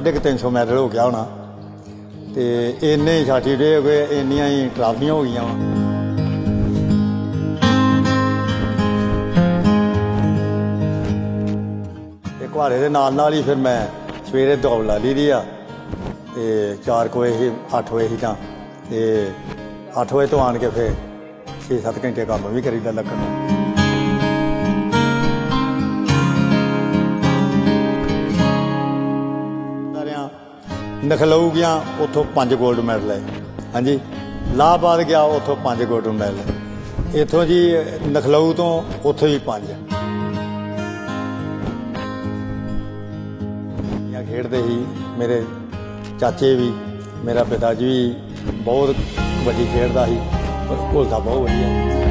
350 medal ਹੋ ਗਿਆ ਹੋਣਾ। ਤੇ ਇੰਨੇ ਹੀ ਸਰਟੀਫਿਕੇਟ ਹੋ ਗਏ, ਇੰਨੀਆਂ ਹੀ ਟਰਾਫੀਆਂ ਹੋ ਗਈਆਂ ਵਾ। ਤੇ ਦੇ ਨਾਲ ਨਾਲ ਹੀ ਫਿਰ ਮੈਂ ਸਵੇਰੇ ਦੌੜ ਲਾ ਲਈ ਦੀ ਆ, ਤੇ 4 ਵਜੇ ਹੀ 8 ਵਜੇ ਹੀ ਤਾਂ, ਤੇ 8 ਵਜੇ ਤੋਂ ਆਣ ਕੇ ਫਿਰ 6-7 ਘੰਟੇ ਕੰਮ ਵੀ ਕਰੀਦਾ ਲੱਕੜ ਨਖਲਊ ਗਿਆ ਉੱਥੋਂ ਪੰਜ 골ਡ ਮੈਡਲ ਆਏ। ਹਾਂਜੀ? ਲਾਹਬਾਦ ਗਿਆ, ਉੱਥੋਂ ਪੰਜ 골ਡ ਮੈਡਲ ਆਏ। ਇੱਥੋਂ ਜੀ, ਨਖਲਊ ਤੋਂ ਉੱਥੋਂ ਹੀ ਪੰਜ। ਇਹ ਖੇਡਦੇ ਸੀ ਮੇਰੇ ਚਾਚੇ ਵੀ, ਮੇਰਾ ਪਿਤਾ ਜੀ ਵੀ, ਬਹੁਤ ਵੱਡੀ ਖੇਡਦਾ ਸੀ, ਪਰ ਘੁਲਦਾ ਬਹੁਤ ਵਧੀਆ।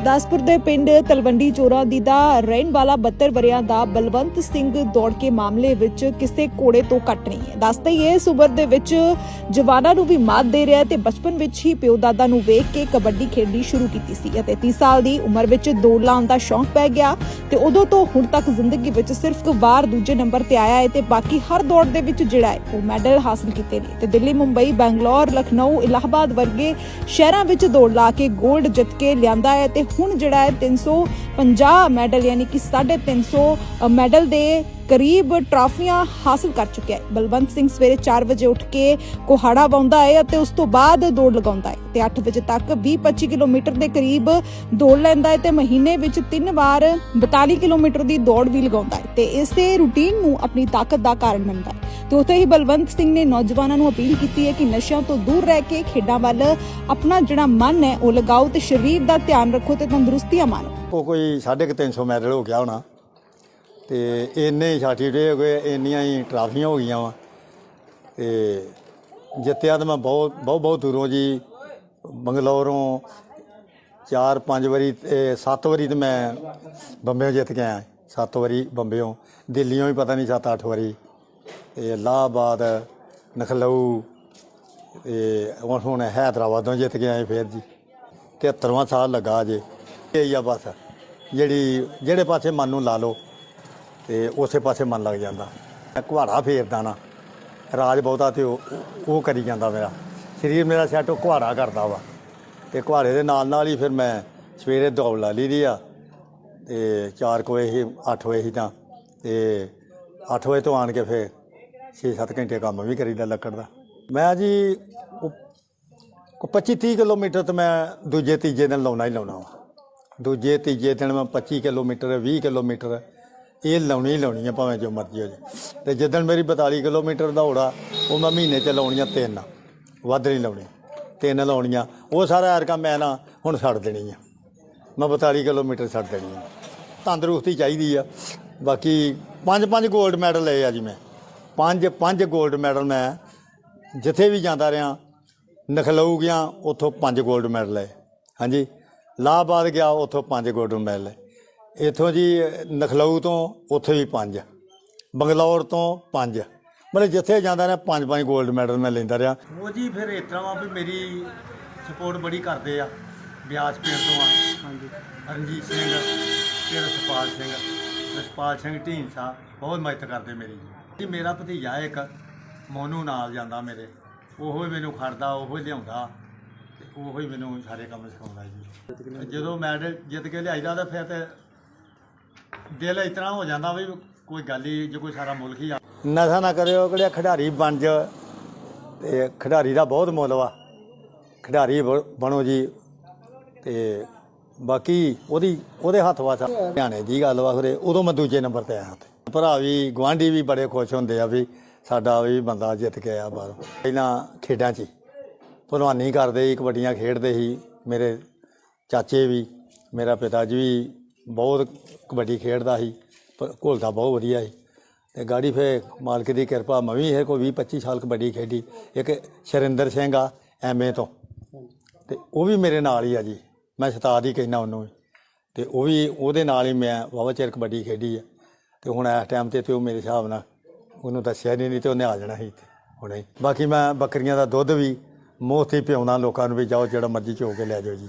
ਗੁਰਦਾਸਪੁਰ ਦੇ ਪਿੰਡ ਤਲਵੰਡੀ ਚੋਰਾ ਦੀ ਦਾ ਰਹਿਣ ਵਾਲਾ 72 ਵਰਿਆਂ ਦਾ ਬਲਵੰਤ ਸਿੰਘ ਦੌੜ ਕੇ ਮਾਮਲੇ ਵਿੱਚ ਕਿਸੇ ਕੋੜੇ ਤੋਂ ਕੱਟ ਨਹੀਂ ਹੈ। ਦੱਸਦਾ ਹੀ ਇਸ ਉਮਰ ਦੇ ਵਿੱਚ ਜਵਾਨਾਂ ਨੂੰ ਵੀ ਮਾਤ ਦੇ ਰਿਹਾ ਤੇ ਬਚਪਨ ਵਿੱਚ ਹੀ ਪਿਓ ਦਾਦਾ ਨੂੰ ਵੇਖ ਕੇ ਕਬੱਡੀ ਖੇਡਣੀ ਸ਼ੁਰੂ ਕੀਤੀ ਸੀ ਅਤੇ 30 ਸਾਲ ਦੀ ਉਮਰ ਵਿੱਚ ਦੌੜ ਲਾਉਣ ਦਾ ਸ਼ੌਂਕ ਪੈ ਗਿਆ ਤੇ ਉਦੋਂ ਤੋਂ ਹੁਣ ਤੱਕ ਜ਼ਿੰਦਗੀ ਵਿੱਚ ਸਿਰਫ ਵਾਰ ਦੂਜੇ ਨੰਬਰ ਤੇ ਆਇਆ ਹੈ ਤੇ ਬਾਕੀ ਹਰ ਦੌੜ ਦੇ ਵਿੱਚ ਜਿਹੜਾ ਹੈ, ਉਹ ਮੈਡਲ ਹਾਸਲ ਕੀਤੇ ਨੇ। ਤੇ ਦਿੱਲੀ, ਮੁੰਬਈ, ਬੈਂਗਲੌਰ, ਲਖਨਊ, ਇਲਾਹਾਬਾਦ ਵਰਗੇ ਸ਼ਹਿਰਾਂ ਵਿੱਚ ਦੌੜ ਲਾ ਕੇ 골ਡ ਜਿੱਤ ਕੇ ਲਿਆਂਦਾ ਹੈ ਤੇ ਹੁਣ ਜਿਹੜਾ ਹੈ 350 ਮੈਡਲ ਯਾਨੀ ਕਿ 350 ਮੈਡਲ ਦੇ ਕਰੀਬ ਟਰਾਫੀਆਂ ਹਾਸਲ ਕਰ ਚੁੱਕਿਆ ਹੈ। ਬਲਵੰਤ ਸਿੰਘ ਸਵੇਰੇ 4 ਵਜੇ ਉੱਠ ਕੇ ਕੋਹਾੜਾ ਪਾਉਂਦਾ ਹੈ ਅਤੇ ਉਸ ਤੋਂ ਬਾਅਦ ਦੌੜ ਲਗਾਉਂਦਾ ਹੈ ਤੇ 8 ਵਜੇ ਤੱਕ 20-25 ਕਿਲੋਮੀਟਰ ਦੇ ਕਰੀਬ ਦੌੜ ਲੈਂਦਾ ਹੈ ਤੇ ਮਹੀਨੇ ਵਿੱਚ ਤਿੰਨ ਵਾਰ 42 ਕਿਲੋਮੀਟਰ ਦੀ ਦੌੜ ਵੀ ਲਗਾਉਂਦਾ ਹੈ ਤੇ ਇਸੇ ਰੂਟੀਨ ਨੂੰ ਆਪਣੀ ਤਾਕਤ ਦਾ ਕਾਰਨ ਮੰਨਦਾ ਹੈ। ਤੇ ਉੱਥੇ ਹੀ ਬਲਵੰਤ ਸਿੰਘ ਨੇ ਨੌਜਵਾਨਾਂ ਨੂੰ ਅਪੀਲ ਕੀਤੀ ਹੈ ਕਿ ਨਸ਼ਿਆਂ ਤੋਂ ਦੂਰ ਰਹਿ ਕੇ ਖੇਡਾਂ ਵੱਲ ਆਪਣਾ ਜਿਹੜਾ ਮਨ ਹੈ ਉਹ ਲਗਾਓ ਤੇ ਸਰੀਰ ਦਾ ਧਿਆਨ ਰੱਖੋ ਤੇ ਤੰਦਰੁਸਤੀਆਂ ਮਾਣੋ। ਉਹ ਕੋਈ 350 ਮੈਡਲ ਹੋ ਗਿਆ ਹੋਣਾ। ਤੇ ਇੰਨੇ ਹੀ ਸਰਟੀਫਿਕੇਟ ਹੋ ਗਏ, ਇੰਨੀਆਂ ਹੀ ਟਰਾਫੀਆਂ ਹੋ ਗਈਆਂ ਵਾ। ਤੇ ਜਿੱਤਿਆ ਤਾਂ ਮੈਂ ਬਹੁਤ ਬਹੁਤ ਬਹੁਤ ਦੂਰੋਂ ਜੀ। ਬੰਗਲੌਰੋਂ ਚਾਰ ਪੰਜ ਵਾਰੀ ਤੇ ਸੱਤ ਵਾਰੀ ਤੇ ਮੈਂ ਬੰਬੇ ਜਿੱਤ ਕੇ ਆਇਆ। ਸੱਤ ਵਾਰੀ ਬੰਬਿਓਂ। ਦਿੱਲੀੋਂ ਵੀ ਪਤਾ ਨਹੀਂ ਸੱਤ ਅੱਠ ਵਾਰੀ। ਤੇ ਇਲਾਹਾਬਾਦ, ਨਖਲਊ ਤੇ ਹੁਣ ਹੁਣ ਹੈਦਰਾਬਾਦੋਂ ਜਿੱਤ ਕੇ ਆਏ ਫੇਰ ਜੀ। 73ਵਾਂ ਸਾਲ ਲੱਗਾ ਜੇ ਇਹ ਆ ਬਸ। ਜਿਹੜੀ, ਜਿਹੜੇ ਪਾਸੇ ਮਨ ਨੂੰ ਲਾ ਲਓ। ਤੇ ਉਸੇ ਪਾਸੇ ਮਨ ਲੱਗ ਜਾਂਦਾ। ਮੈਂ ਕੁਹਾੜਾ ਫੇਰਦਾ ਨਾ, ਰਾਜ ਬਹੁਤਾ ਤੇ ਉਹ ਉਹ ਕਰੀ ਜਾਂਦਾ ਮੇਰਾ। ਸਰੀਰ ਮੇਰਾ ਸੈੱਟ ਉਹ ਕੁਹਾੜਾ ਕਰਦਾ ਵਾ। ਤੇ ਕੁਹਾੜੇ ਦੇ ਨਾਲ ਨਾਲ ਹੀ ਫਿਰ ਮੈਂ ਸਵੇਰੇ ਦੌੜ ਲਾ ਲਈ ਦੀ ਆ। ਤੇ 4 ਵਜੇ ਹੀ 8 ਵਜੇ ਹੀ ਤਾਂ, ਤੇ 8 ਵਜੇ ਤੋਂ ਆਣ ਕੇ ਫਿਰ 6-7 ਘੰਟੇ ਕੰਮ ਵੀ ਕਰੀਦਾ ਲੱਕੜ ਦਾ। ਮੈਂ ਜੀ, ਉਹ 25 30 ਕਿਲੋਮੀਟਰ ਤੇ ਮੈਂ ਦੂਜੇ ਤੀਜੇ ਦਿਨ ਲਾਉਣਾ ਹੀ ਲਾਉਣਾ ਵਾ। ਦੂਜੇ ਤੀਜੇ ਦਿਨ ਮੈਂ 25 ਕਿਲੋਮੀਟਰ 20 ਕਿਲੋਮੀਟਰ ਇਹ ਲਾਉਣੀ ਲਾਉਣੀ ਆ, ਭਾਵੇਂ ਜੋ ਮਰਜ਼ੀ ਹੋ ਜਾਏ। ਤੇ ਜਿੱਦਣ ਮੇਰੀ 42 ਕਿਲੋਮੀਟਰ ਦੌੜਾ ਉਹ ਮੈਂ ਮਹੀਨੇ 'ਚ ਲਾਉਣੀਆਂ ਤਿੰਨ ਵੱਧ ਨਹੀਂ ਲਾਉਣੀ। ਤਿੰਨ ਲਾਉਣੀਆਂ, ਉਹ ਸਾਰਾ ਐਰਕਾ ਮੈਂ ਨਾ ਹੁਣ ਛੱਡ ਦੇਣੀ ਆ। ਮੈਂ 42 ਕਿਲੋਮੀਟਰ ਛੱਡ ਦੇਣੀ ਆ। ਤੰਦਰੁਸਤੀ ਚਾਹੀਦੀ ਆ। ਬਾਕੀ ਪੰਜ ਪੰਜ 골ਡ ਮੈਡਲ ਲਏ ਆ ਜੀ ਮੈਂ। ਪੰਜ ਪੰਜ 골ਡ ਮੈਡਲ ਮੈਂ ਜਿੱਥੇ ਵੀ ਜਾਂਦਾ ਰਿਹਾ, ਨਖਲਊ ਗਿਆ, ਉੱਥੋਂ ਪੰਜ 골ਡ ਮੈਡਲ ਲਏ। ਹਾਂਜੀ, ਲਾਹਬਾਦ ਗਿਆ, ਉੱਥੋਂ ਪੰਜ 골ਡ ਮੈਡਲ ਲਏ। ਇੱਥੋਂ ਜੀ ਨਖਲਊ ਤੋਂ ਉੱਥੇ ਵੀ ਪੰਜ ਬੰਗਲੌਰ ਤੋਂ ਪੰਜ। ਮਤਲਬ ਜਿੱਥੇ ਜਾਂਦਾ ਰਿਹਾ ਪੰਜ ਪੰਜ 골ਡ ਮੈਡਲ ਮੈਂ ਲੈਂਦਾ ਰਿਹਾ। ਉਹ ਜੀ ਫਿਰ ਇਸ ਤਰ੍ਹਾਂ ਵਾ ਵੀ ਮੇਰੀ ਸਪੋਰਟ ਬੜੀ ਕਰਦੇ ਆ ਬਿਆਸ ਪੇੜ ਤੋਂ ਆ। ਹਾਂਜੀ। ਰਣਜੀਤ ਸਿੰਘ ਤੇ ਰਸਪਾਲ ਸਿੰਘ। ਰਸਪਾਲ ਸਿੰਘ ਢੀਂਸਾ ਬਹੁਤ ਮਦਦ ਕਰਦੇ ਮੇਰੀ ਜੀ। ਮੇਰਾ ਭਤੀਜਾ ਇੱਕ ਮੋਨੂ ਨਾਲ ਜਾਂਦਾ ਮੇਰੇ। ਉਹੋ ਹੀ ਮੈਨੂੰ ਖੜਦਾ ਉਹੋ ਹੀ ਲਿਆਉਂਦਾ। ਤੇ ਉਹੋ ਹੀ ਮੈਨੂੰ ਸਾਰੇ ਕੰਮ ਸਿਖਾਉਂਦਾ ਜੀ। ਜਦੋਂ ਮੈਡਲ ਜਿੱਤ ਕੇ ਲਿਆਈਦਾ ਤਾਂ ਫਿਰ ਤੇ ਦਿਲ ਇਸ ਤਰ੍ਹਾਂ ਹੋ ਜਾਂਦਾ ਵੀ ਕੋਈ ਗੱਲ ਹੀ, ਜੇ ਕੋਈ ਸਾਰਾ ਮੁਲਕ ਹੀ ਆ ਨਸ਼ਾ ਨਾ ਕਰਿਓ, ਕਿਹੜਾ ਖਿਡਾਰੀ ਬਣ ਜਾ ਤੇ ਖਿਡਾਰੀ ਦਾ ਬਹੁਤ ਮੁੱਲ ਵਾ। ਖਿਡਾਰੀ ਬ- ਬਣੋ ਜੀ। ਤੇ ਬਾਕੀ ਉਹਦੀ, ਉਹਦੇ ਹੱਥ ਵਾਸਾ ਧਿਆਨੇ ਦੀ ਗੱਲ ਵਾ ਖਰੇ ਉਦੋਂ ਮੈਂ ਦੂਜੇ ਨੰਬਰ ਤੇ ਆਇਆ ਤੇ ਭਰਾ ਵੀ ਗਵਾਂਢੀ ਵੀ ਬੜੇ ਖੁਸ਼ ਹੁੰਦੇ ਆ ਵੀ ਸਾਡਾ ਵੀ ਬੰਦਾ ਜਿੱਤ ਕੇ ਆਇਆ ਬਾਹਰੋਂ। ਪਹਿਲਾਂ ਖੇਡਾਂ 'ਚ ਹੀ। ਭਲਵਾਨੀ ਕਰਦੇ ਸੀ, ਕਬੱਡੀਆਂ ਖੇਡਦੇ ਸੀ। ਮੇਰੇ ਚਾਚੇ ਵੀ, ਮੇਰਾ ਪਿਤਾ ਜੀ ਵੀ ਬਹੁਤ ਕਬੱਡੀ ਖੇਡਦਾ ਸੀ ਪਰ ਘੁਲਦਾ ਬਹੁਤ ਵਧੀਆ ਸੀ। ਤੇ ਗਾੜੀ ਫੇ ਮਾਲਕ ਦੀ ਕਿਰਪਾ, ਮੈਂ ਵੀ ਇਹ ਕੋਈ 20 25 ਸਾਲ ਕਬੱਡੀ ਖੇਡੀ। ਇੱਕ ਸ਼ਰਿੰਦਰ ਸਿੰਘ ਆ ਐਮਏ ਤੋਂ। ਤੇ ਉਹ ਵੀ ਮੇਰੇ ਨਾਲ ਹੀ ਆ ਜੀ। ਮੈਂ ਸਤਾਦ ਹੀ ਕਹਿਣਾ ਉਹਨੂੰ ਵੀ। ਤੇ ਉਹ ਵੀ ਉਹਦੇ ਨਾਲ ਹੀ ਮੈਂ ਵਾਹਵਾ ਚਿਰ ਕਬੱਡੀ ਖੇਡੀ ਆ। ਤੇ ਹੁਣ ਇਸ ਟਾਈਮ ਤੇ ਤੇ ਉਹ ਮੇਰੇ ਹਿਸਾਬ ਨਾਲ ਉਹਨੂੰ ਦੱਸਿਆ ਨਹੀਂ ਨਹੀਂ ਤੇ ਉਹਨੇ ਆ ਜਾਣਾ ਸੀ ਇੱਥੇ ਹੁਣੇ। ਬਾਕੀ ਮੈਂ ਬੱਕਰੀਆਂ ਦਾ ਦੁੱਧ ਵੀ ਮੁਫਤ ਹੀ ਪਿਆਉਣਾ ਲੋਕਾਂ ਨੂੰ ਵੀ ਜਾਓ ਜਿਹੜਾ ਮਰਜ਼ੀ ਚੋ ਕੇ ਲੈ ਜਾਓ ਜੀ।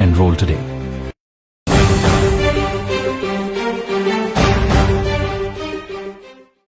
Enroll today.